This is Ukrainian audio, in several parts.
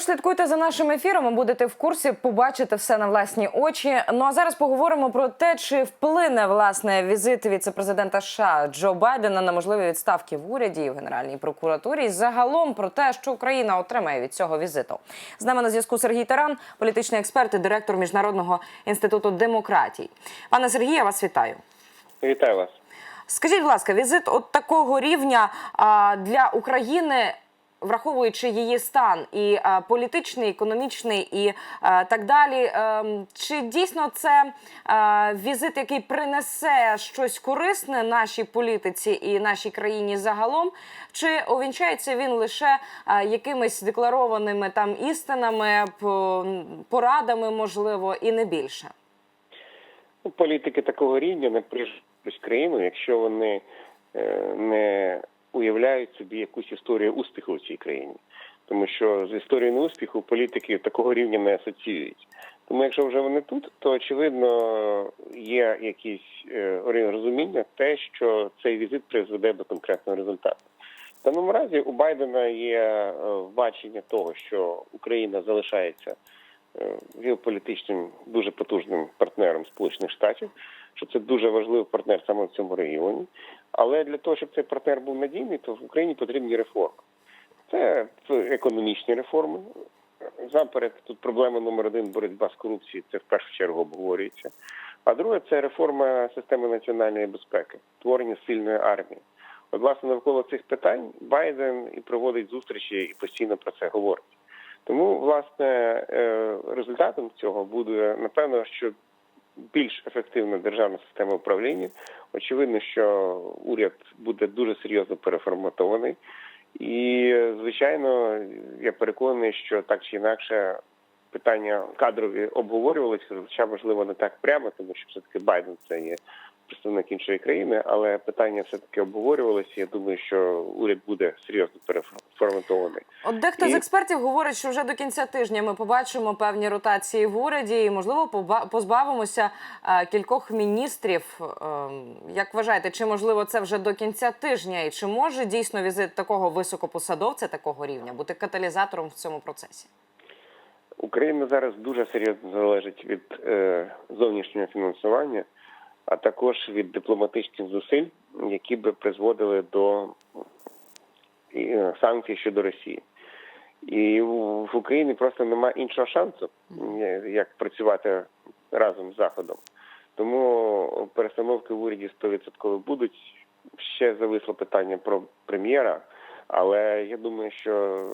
Тож слідкуйте за нашим ефіром, будете в курсі, побачите все на власні очі. Ну а зараз поговоримо про те, чи вплине власне візит віце-президента США Джо Байдена на можливі відставки в уряді і в Генеральній прокуратурі. І загалом про те, що Україна отримає від цього візиту. З нами на зв'язку Сергій Таран, політичний експерт і директор міжнародного інституту демократій. Пане Сергію, я вас вітаю. Вітаю вас. Скажіть, будь ласка, візит от такого рівня а, для України, враховуючи її стан і а, політичний, економічний і так далі. ем, чи дійсно це візит, який принесе щось корисне нашій політиці і нашій країні загалом? Чи увінчається він лише якимись декларованими там істинами, порадами, можливо, і не більше? Ну, Політики такого рівня не прижуть країну, якщо вони е, не уявляють собі якусь історію успіху в цій країні. Тому що з історією неуспіху політики такого рівня не асоціюють. Тому якщо вже вони тут, то очевидно є якісь е, розуміння те, що цей візит призведе до конкретного результату. В даному разі у Байдена є е, бачення того, що Україна залишається е, геополітичним дуже потужним партнером Сполучених Штатів, що це дуже важливий партнер саме в цьому регіоні. Але для того, щоб цей партнер був надійний, то в Україні потрібні реформи. Це економічні реформи. Заперед, тут проблема номер один боротьба з корупцією. Це в першу чергу обговорюється. А друге це реформа системи національної безпеки, творення сильної армії. От, власне, навколо цих питань Байден і проводить зустрічі і постійно про це говорить. Тому, власне, е, результатом цього буде напевно, що більш ефективна державна система управління. Очевидно, що уряд буде дуже серйозно переформатований. І, звичайно, я переконаний, що так чи інакше питання кадрові обговорювалися, хоча можливо не так прямо, тому що все таки Байден це є представник іншої країни, але питання все таки обговорювалися. Я думаю, що уряд буде серйозно переформатований. От дехто І- з експертів говорить, що вже до кінця тижня ми побачимо певні ротації в уряді, і можливо позбавимося е, кількох міністрів. Ем, Як вважаєте, чи можливо це вже до кінця тижня? І чи може дійсно візит такого високопосадовця такого рівня бути каталізатором в цьому процесі? Україна зараз дуже серйозно залежить від е, зовнішнього фінансування, а також від дипломатичних зусиль, які би призводили до е, санкцій щодо Росії. І в Україні просто немає іншого шансу, е, як працювати разом з Заходом. Тому перестановки в уряді 100% будуть. Ще зависло питання про прем'єра, але я думаю, що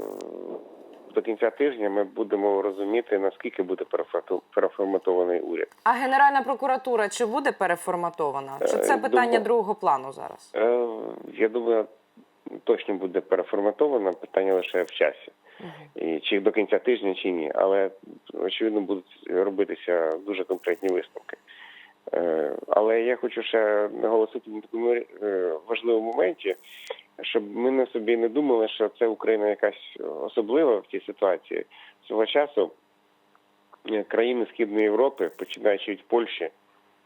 до кінця тижня ми будемо розуміти, наскільки буде переформатований уряд. А Генеральна прокуратура чи буде переформатована? Чи це Е, питання думаю- другого плану зараз? Е, Я думаю, точно буде переформатовано, питання лише в часі. І чи до кінця тижня, чи ні. Але очевидно будуть робитися дуже конкретні висновки. Е, Але я хочу ще наголосити на такому важливому моменті, щоб ми на собі не думали, що це Україна якась особлива в цій ситуації. Свого часу е, країни Східної Європи, починаючи від Польщі,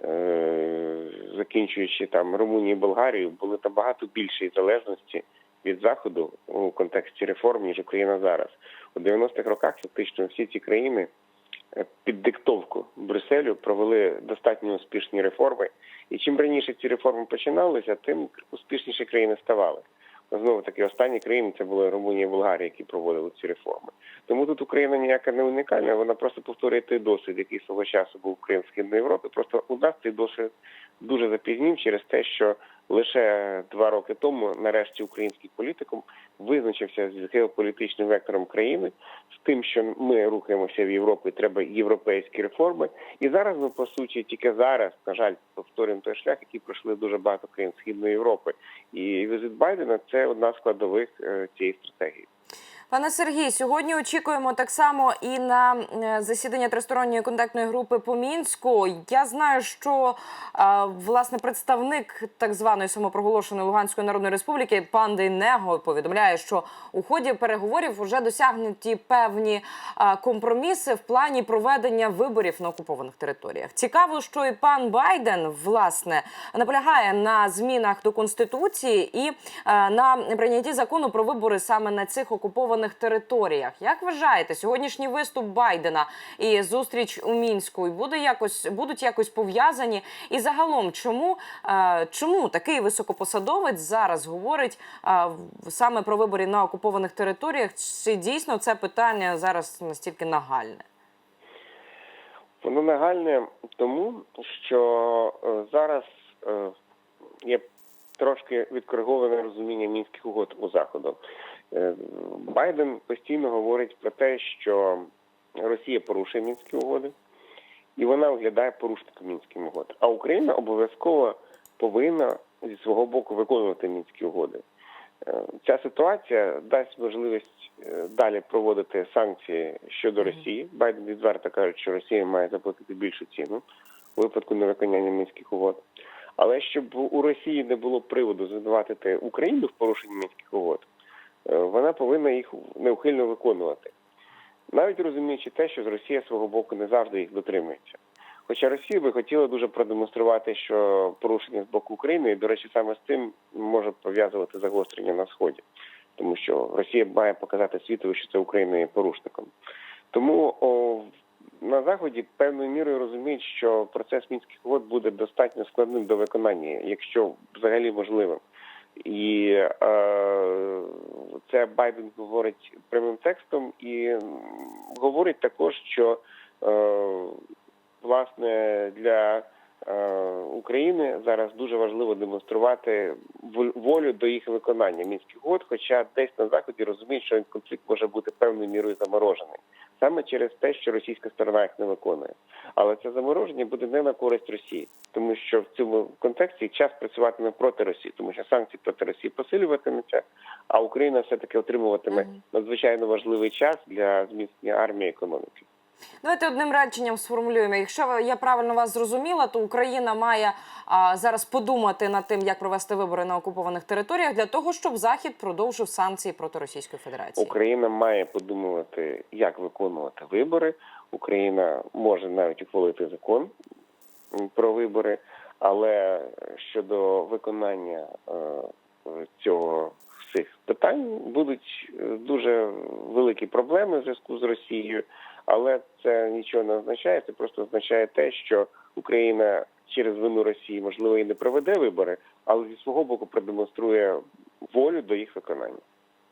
е, закінчуючи там Румунію і Болгарію, були набагато більшої залежності від заходу у контексті реформ, ніж Україна зараз. У 90-х роках фактично всі ці країни е, під диктовку Брюсселю провели достатньо успішні реформи. І чим раніше ці реформи починалися, тим успішніші країни ставали. Знову таки, останні країни це були Румунія і Болгарія, які проводили ці реформи. Тому тут Україна ніяка не унікальна, вона просто повторює той досвід, який свого часу був в Східної Європи. Просто у нас цей досвід дуже запізнів через те, що лише два роки тому, нарешті, український політикум визначився з геополітичним вектором країни, з тим, що ми рухаємося в Європі, треба європейські реформи. І зараз ми по суті тільки зараз, на жаль, повторюємо той шлях, який пройшли дуже багато країн Східної Європи. І візит Байдена це одна складових е, цієї стратегії. Пане Сергій, сьогодні очікуємо так само і на е, засідання тристоронньої контактної групи по мінську. Я знаю, що власне представник так званої самопроголошеної Луганської народної республіки пан Дейнего повідомляє, що у ході переговорів вже досягнуті певні компроміси в плані проведення виборів на окупованих територіях. Цікаво, що і пан Байден власне наполягає на змінах до конституції і е, на прийнятті закону про вибори саме на цих окупованих окупованих територіях. Як вважаєте, сьогоднішній виступ Байдена і зустріч у мінську буде якось будуть якось пов'язані? І загалом, чому, е, чому такий високопосадовець зараз говорить е, саме про вибори на окупованих територіях? Чи дійсно це питання зараз настільки нагальне? Воно нагальне тому, що е, зараз є трошки відкориговане розуміння мінських угод у заходу. Е, Байден постійно говорить про те, що Росія порушує мінські угоди, і вона виглядає порушником мінських угод. А Україна обов'язково повинна зі свого боку виконувати мінські угоди. Е, Ця ситуація дасть можливість е, далі проводити санкції щодо Росії. Байден відверто каже, що Росія має заплатити більшу ціну у випадку невиконання мінських угод. Але щоб у Росії не було приводу звинуватити Україну в порушенні мінських угод, вона повинна їх неухильно виконувати, навіть розуміючи те, що Росія свого боку не завжди їх дотримується. Хоча Росія би хотіла дуже продемонструвати, що порушення з боку України, і, до речі, саме з цим може пов'язувати загострення на сході, тому що Росія має показати світові, що це Україна є порушником. Тому о, на заході певною мірою розуміють, що процес мінських угод буде достатньо складним до виконання, якщо взагалі можливим. І е, це Байден говорить прямим текстом і говорить також, що е, власне для е, України зараз дуже важливо демонструвати волю до їх виконання мінських угод, хоча десь на заході розуміють, що конфлікт може бути певною мірою заморожений саме через те, що російська сторона їх не виконує. Але це замороження буде не на користь Росії, тому що в цьому контексті час працюватиме проти Росії, тому що санкції проти Росії посилюватимуться, а Україна все таки отримуватиме надзвичайно важливий час для зміцнення армії і економіки. Давайте одним реченням сформулюємо. Якщо я правильно вас зрозуміла, то Україна має а, зараз подумати над тим, як провести вибори на окупованих територіях для того, щоб Захід продовжив санкції проти Російської Федерації. Україна має подумувати, як виконувати вибори. Україна може навіть ухвалити закон про вибори, але щодо виконання е, цього всіх питань будуть е, дуже великі проблеми в зв'язку з Росією. Але це нічого не означає. Це просто означає те, що Україна через вину Росії можливо і не проведе вибори, але зі свого боку продемонструє волю до їх виконання.